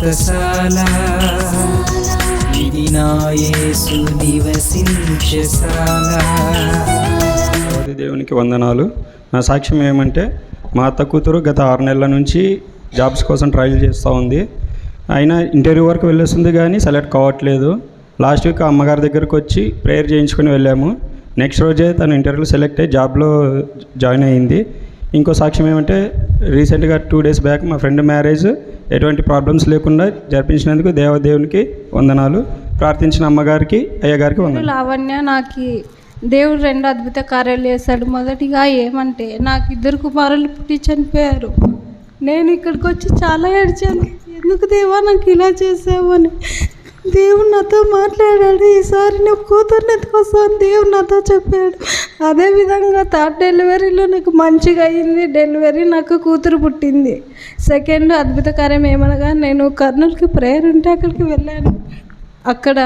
వ్రతశాల ఇది నా నివసించశాల దేవునికి వందనాలు. నా సాక్ష్యం ఏమంటే మా అత్త కూతురు గత ఆరు నెలల నుంచి జాబ్స్ కోసం ట్రయల్ చేస్తూ ఉంది. అయినా ఇంటర్వ్యూ వరకు వెళ్ళేస్తుంది కానీ సెలెక్ట్ కావట్లేదు. లాస్ట్ వీక్ అమ్మగారి దగ్గరకు వచ్చి ప్రేయర్ చేయించుకొని వెళ్ళాము. నెక్స్ట్ రోజే తను ఇంటర్వ్యూలో సెలెక్ట్ అయ్యి జాబ్లో జాయిన్ అయ్యింది ఇంకో సాక్ష్యం ఏమంటే రీసెంట్గా టూ డేస్ బ్యాక్ మా ఫ్రెండ్ మ్యారేజ్ ఎటువంటి ప్రాబ్లమ్స్ లేకుండా జరిపించినందుకు దేవదేవునికి వందనాలు. ప్రార్థించిన అమ్మగారికి అయ్యగారికి వందనాలు. లావణ్య నాకు దేవుడు రెండు అద్భుత కార్యాలు చేశాడు. మొదటిగా ఏమంటే నాకు ఇద్దరు కుమారులు పుట్టి చనిపోయారు. నేను ఇక్కడికి వచ్చి చాలా ఏడ్చాను. ఎందుకు దేవా నాకు ఇలా చేసావు అని? దేవుడు నాతో మాట్లాడాడు. ఈసారి నువ్వు కూతుర్ని కోసం దేవుడు నాతో చెప్పాడు. అదేవిధంగా థర్డ్ డెలివరీలో నాకు మంచిగా అయింది. డెలివరీ నాకు కూతురు పుట్టింది. సెకండ్ అద్భుత కార్యం ఏమనగా నేను కర్నూలుకి ప్రేయర్ ఉంటే అక్కడికి వెళ్ళాను. అక్కడ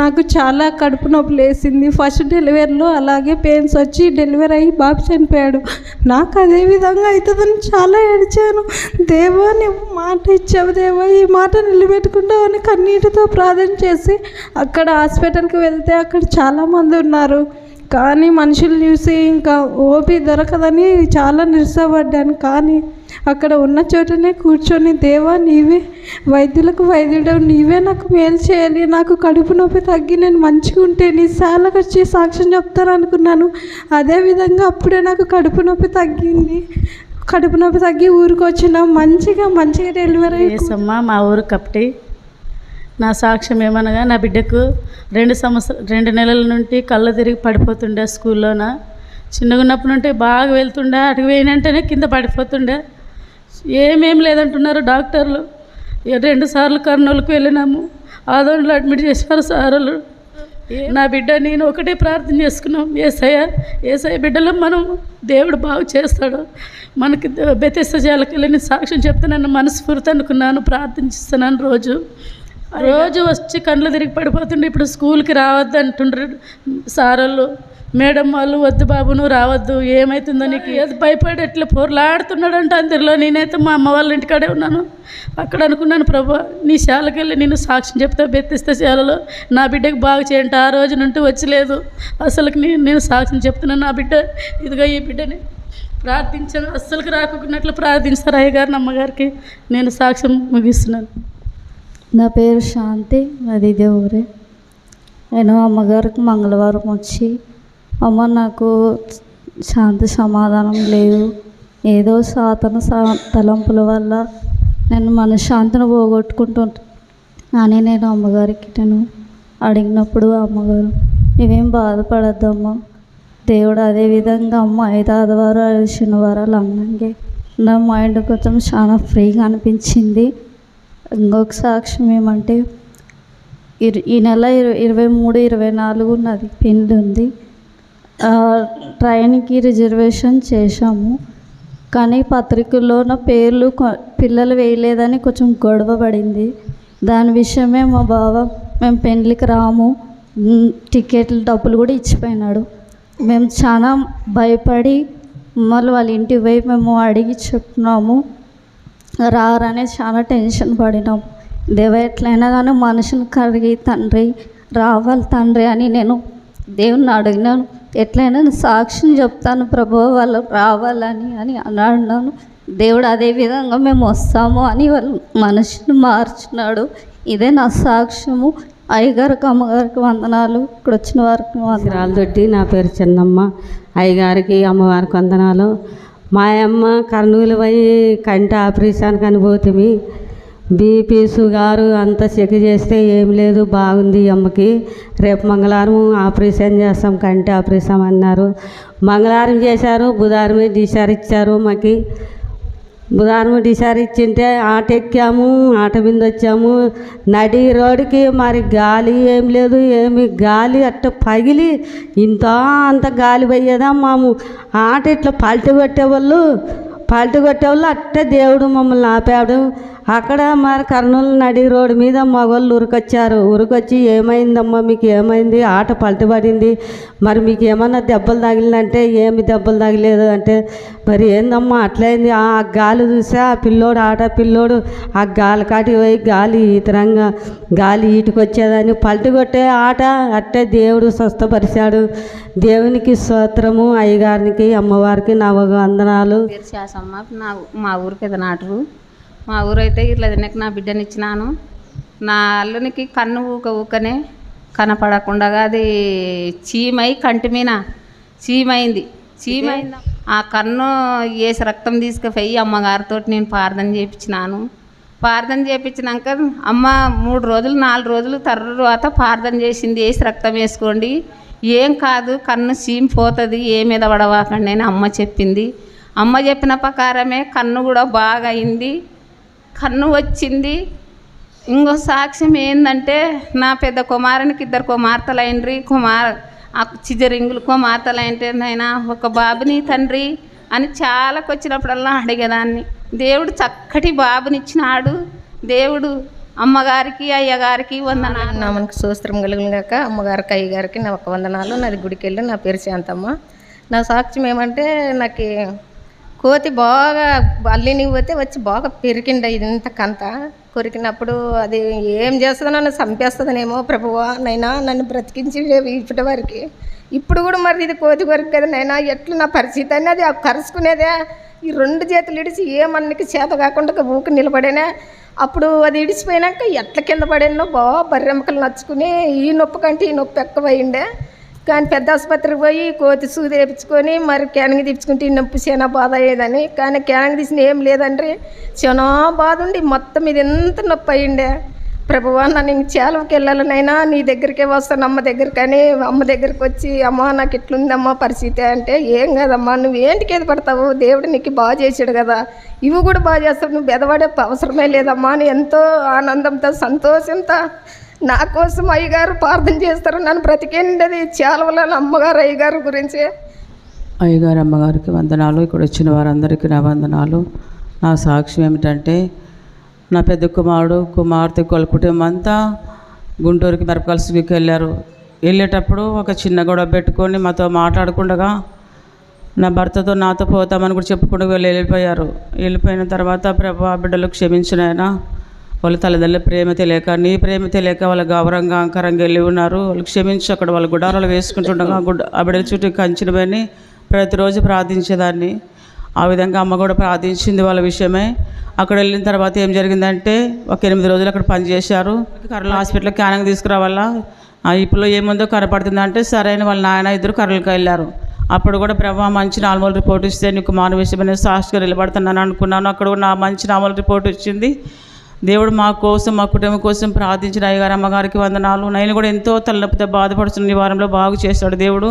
నాకు చాలా కడుపు నొప్పి లేసింది ఫస్ట్ డెలివరీలో అలాగే పెయిన్స్ వచ్చి డెలివరీ అయ్యి బాబు చనిపోయాడు. నాకు అదే విధంగా అవుతుందని చాలా ఏడ్చాను. దేవా నువ్వు మాట ఇచ్చావు దేవా ఈ మాట నిలబెట్టుకుంటావు అని కన్నీటితో ప్రార్థన చేసి అక్కడ హాస్పిటల్కి వెళ్తే అక్కడ చాలామంది ఉన్నారు. కానీ మనుషులు చూసి ఇంకా ఓపి దొరకదని చాలా నిరసపడ్డాను కానీ అక్కడ ఉన్న చోటనే కూర్చొని దేవా నీవే వైద్యులకు వైద్యుడు నీవే నాకు మేలు చేయాలి. నాకు కడుపు నొప్పి తగ్గి నేను మంచిగా ఉంటే నీ శాలకు వచ్చి సాక్ష్యం చెప్తాను అనుకున్నాను. అదేవిధంగా అప్పుడే నాకు కడుపు నొప్పి తగ్గింది. కడుపు నొప్పి తగ్గి ఊరికి వచ్చిన మంచిగా మంచిగా డెలివరీ అయ్యి మా ఊరు కప్పటి నా సాక్ష్యం ఏమనగా నా బిడ్డకు రెండు సంవత్సరం రెండు నెలల నుండి కళ్ళు తిరిగి పడిపోతుండే స్కూల్లోన. చిన్నగా ఉన్నప్పటి నుండి బాగా వెళ్తుండే అటు పోయినంటేనే కింద పడిపోతుండే. ఏమేం లేదంటున్నారు డాక్టర్లు. రెండు సార్లు కర్నూలుకు వెళ్ళినాము. ఆదోళనలో అడ్మిట్ చేశారు సారులు. నా బిడ్డ నేను ఒకటే ప్రార్థన చేసుకున్నాం. ఏసయ్య ఏసయ్య బిడ్డలో మనం. దేవుడు బాగు చేస్తాడు. మనకి బెతెస్త జాలకెళ్ళి సాక్ష్యం చెప్తానని మనస్ఫూర్తి అనుకున్నాను ప్రార్థిస్తున్నాను రోజు. రోజు వచ్చి కండ్లు తిరిగి పడిపోతుండే ఇప్పుడు స్కూల్కి రావద్దు అంటుండ్రు సారోళ్ళు. మేడం వాళ్ళు వద్దు బాబు నువ్వు రావద్దు ఏమవుతుందో నీకు? ఏది భయపడి ఎట్లా పొరలాడుతున్నాడంట అందరిలో. నేనైతే మా అమ్మ వాళ్ళ ఇంటికాడే ఉన్నాను. అక్కడ అనుకున్నాను ప్రభా నీ శాలకి వెళ్ళి నేను సాక్ష్యం చెప్తా బెత్తిస్తే శాలలో. నా బిడ్డకి బాగు చేయండి ఆ రోజు నుండి వచ్చలేదు. అసలుకి నేను నేను సాక్ష్యం చెప్తున్నాను నా బిడ్డ ఇదిగో ఈ బిడ్డని ప్రార్థించాను. అస్సలకి రాకున్నట్లు ప్రార్థించారు అయ్యగారిని అమ్మగారికి నేను సాక్ష్యం ముగిస్తున్నాను. నా పేరు శాంతి అది ఇదే ఊరే నేను అమ్మగారికి మంగళవారం వచ్చి అమ్మ నాకు శాంతి సమాధానం లేదు. ఏదో సాతన సా తలంపుల వల్ల నేను మనశ్శాంతిని పోగొట్టుకుంటూ అని నేను అమ్మగారికి నేను అడిగినప్పుడు అమ్మగారు నువ్వేం బాధపడద్దమ్మా. దేవుడు అదే విధంగా అమ్మ ఐదు ఆదివారాలు ఐదు శనివారాలు అన్నాకే నా మైండ్ కొంచెం చాలా ఫ్రీగా అనిపించింది. ఇంకొక సాక్ష్యం ఏమంటే ఇర- ఈ నెల ఇరవై ఇరవై మూడు ఇరవై నాలుగు నాది పెళ్ళి ఉంది. ట్రైన్కి రిజర్వేషన్ చేశాము. కానీ పత్రికల్లో నా పేర్లు పిల్లలు వేయలేదని కొంచెం గొడవ పడింది. దాని విషయమే మా బావ మేము పెళ్ళికి రాము. టికెట్లు డబ్బులు కూడా ఇచ్చిపోయినాడు. మేము చాలా భయపడి మళ్ళీ వాళ్ళ ఇంటికి పోయి మేము అడిగి చెప్తున్నాము. రారనే చాలా టెన్షన్ పడినాం. దేవ ఎట్లయినా కానీ మనుషుని కడిగి తండ్రి రావాలి తండ్రి అని నేను దేవుని అడిగినాను. ఎట్లయినా నేను చెప్తాను ప్రభు వాళ్ళు రావాలని అని అన్నాను దేవుడు అదే విధంగా మేము వస్తాము అని వాళ్ళు మనిషిని మార్చినాడు. ఇదే నా సాక్ష్యము. అయ్యగారికి అమ్మగారికి వందనాలు. ఇక్కడ వచ్చిన వారికి వందనాలు. దొడ్డి నా పేరు చిన్నమ్మ. అయ్యగారికి అమ్మవారికి వందనాలు. మా అమ్మ కర్నూలు పోయి కంటి ఆపరేషన్కి అని బీపీ షుగరు అంతా చెక్ చేస్తే ఏం లేదు బాగుంది అమ్మకి. రేపు మంగళవారం ఆపరేషన్ చేస్తాం కంటి ఆపరేషన్ అన్నారు. మంగళవారం చేశారు బుధవారం డిశ్చార్జ్ ఇచ్చారు మాకు. బుధవారం ఈసారి ఇచ్చింటే ఆట ఎక్కాము ఆట మీద వచ్చాము. నడి రోడ్డుకి మరి గాలి ఏం లేదు ఏమి గాలి అట్ట పగిలి ఇంత అంత గాలి పోయేదా మాము. ఆట ఇట్లా పల్టు కొట్టేవాళ్ళు పల్టు కొట్టేవాళ్ళు అట్టే దేవుడు మమ్మల్ని ఆపాడు. అక్కడ మరి కర్నూలు నడి రోడ్డు మీద మగవాళ్ళు ఉరికొచ్చారు. ఉరికొచ్చి ఏమైందమ్మా మీకు ఏమైంది? ఆట పల్టిపడింది మరి మీకు ఏమన్నా దెబ్బలు తగిలిందంటే ఏమి దెబ్బలు తగిలేదు అంటే మరి ఏందమ్మా అట్లయింది. ఆ గాలి చూసా ఆ పిల్లోడు ఆట పిల్లోడు ఆ గాలి కాటికి పోయి గాలి ఈతరంగా గాలి ఈటుకొచ్చేదని పల్టి కొట్టే ఆట అట్టే దేవుడు స్వస్థపరిచాడు. దేవునికి స్తోత్రము. అయ్యగారికి అమ్మవారికి నా వందనాలు. నా మా ఊరికి నాటరు మా ఊరైతే ఇట్లా తినక నా బిడ్డనిచ్చినాను నా అల్లునికి కన్ను ఊక ఊకనే కనపడకుండా అది చీమై కంటి మీద చీమైంది. చీమైంది. ఆ కన్ను వేసి రక్తం తీసుకుపోయి అమ్మగారితో నేను ప్రార్థన చేయించినాను ప్రార్థన చేయించినాక అమ్మ మూడు రోజులు నాలుగు రోజులు తర్వాత ప్రార్థన చేసింది. వేసి రక్తం వేసుకోండి. ఏం కాదు కన్ను చీమ్ పోతుంది ఏ మీద పడవాకండి అని అమ్మ చెప్పింది. అమ్మ చెప్పిన ప్రకారమే కన్ను కూడా బాగా అయింది కన్ను వచ్చింది. ఇంకో సాక్ష్యం ఏంటంటే నా పెద్ద కుమారునికి ఇద్దరు కుమార్తెలైండ్రి. కుమార్ ఆ చిజరింగులు కుమార్తెలైంటే అయినా ఒక బాబుని తండ్రి అని చాలాకు వచ్చినప్పుడల్లా అడిగేదాన్ని. దేవుడు చక్కటి బాబునిచ్చినాడు. దేవుడు అమ్మగారికి అయ్యగారికి వందనాలు. నామనికి సూస్త్రం కలుగును అమ్మగారికి అయ్యగారికి నా ఒక వందనాలు. నాది గుడికి వెళ్ళి నా పేరు శాంతమ్మ. నా సాక్ష్యం ఏమంటే నాకు కోతి బాగా అల్లిని పోతే వచ్చి బాగా పెరికిండ ఇంత కంత. కొరికినప్పుడు అది ఏం చేస్తుందో నన్ను చంపేస్తుందనేమో ప్రభువా నైనా నన్ను బ్రతికించి ఇప్పటి వరకు. ఇప్పుడు కూడా మరి ఇది కోతి కొరికి కదా నైనా ఎట్లు నా పరిస్థితి అని అది కరుచుకునేదే ఈ రెండు చేతులు ఇడిచి ఏ మన్నికి చేత కాకుండా ఊకి నిలబడేనే. అప్పుడు అది ఇడిచిపోయినాక ఎట్ల కింద పడేనో బాగా బర్రెమ్మకలు నచ్చుకుని ఈ నొప్పి కంటే ఈ నొప్పి ఎక్కువైండే. కానీ పెద్ద ఆసుపత్రికి పోయి కోతి సూది వేపించుకొని మరి క్యానింగ్ తెప్పించుకుంటే ఈ నొప్పి చాలా బాధ అయ్యేదని. కానీ క్యానింగ్ తీసిన ఏం లేదండి. చాలా బాధ ఉండి మొత్తం ఇది ఎంత నొప్పి అయ్యిండే. ప్రభువా నన్ను ఇంక చేలకి వెళ్ళాలనైనా నీ దగ్గరికే వస్తాను. అమ్మ దగ్గరికని అమ్మ దగ్గరికి వచ్చి అమ్మ నాకు ఇట్లుందమ్మా పరిస్థితి అంటే ఏం కాదమ్మా. నువ్వు ఏంటికి ఏది పడతావు? దేవుడు నీకు బాగా చేసాడు కదా. ఇవి కూడా బాగా చేస్తావు నువ్వు బెదవాడే అవసరమే లేదమ్మా అని ఎంతో ఆనందంతో సంతోషంతో నా కోసం అయ్యగారు ప్రార్థన చేస్తారు. నన్ను బ్రతికేండది చేలవల అమ్మగారు అయ్యగారు గురించి. అయ్యగారు అమ్మగారికి వందనాలు. ఇక్కడ వచ్చిన వారందరికీ నా వందనాలు. నా సాక్ష్యం ఏమిటంటే నా పెద్ద కుమారుడు కుమార్తె వాళ్ళ కుటుంబం అంతా గుంటూరుకి మిరపకలసికి వెళ్ళారు. వెళ్ళేటప్పుడు ఒక చిన్న గొడవ పెట్టుకొని మాతో మాట్లాడకుండగా నా భర్తతో నాతో పోతామని కూడా చెప్పుకుంటూ వెళ్ళి వెళ్ళిపోయారు. వెళ్ళిపోయిన తర్వాత ప్రభా బిడ్డలు క్షమించినాయన వాళ్ళ తల్లిదండ్రుల ప్రేమ తెలియక నీ ప్రేమ తెలియక వాళ్ళ గౌరవంగా అంకరంగా వెళ్ళి ఉన్నారు. వాళ్ళు క్షమించి అక్కడ వాళ్ళ గుడారాలు వేసుకుంటుండగా గుడ్ ఆ బిడ్డల చుట్టూ కంచినవని ప్రతిరోజు ప్రార్థించేదాన్ని. ఆ విధంగా అమ్మ కూడా ప్రార్థించింది వాళ్ళ విషయమే. అక్కడ వెళ్ళిన తర్వాత ఏం జరిగిందంటే ఒక ఎనిమిది రోజులు అక్కడ పనిచేశారు కర్రల హాస్పిటల్ క్యానింగ్ తీసుకురావాలా? ఆ ఇప్పుడు ఏముందో కనపడుతుందంటే సరైన వాళ్ళ నాయన ఇద్దరు కర్రలకు వెళ్ళారు. అప్పుడు కూడా ప్రభా మంచి నార్మల్ రిపోర్ట్ ఇస్తే నీకు మానవ విషయమైన సాక్షిగా నిలబడుతున్నాను అనుకున్నాను. అక్కడ కూడా నా మంచి నార్మల్ రిపోర్ట్ వచ్చింది దేవుడు మా కోసం మా కుటుంబం కోసం ప్రార్థించిన అయ్యగారు అమ్మగారికి వందనాలు. నేను కూడా ఎంతో తలనొప్పితో బాధపడుతున్న వారంలో బాగు చేస్తాడు దేవుడు.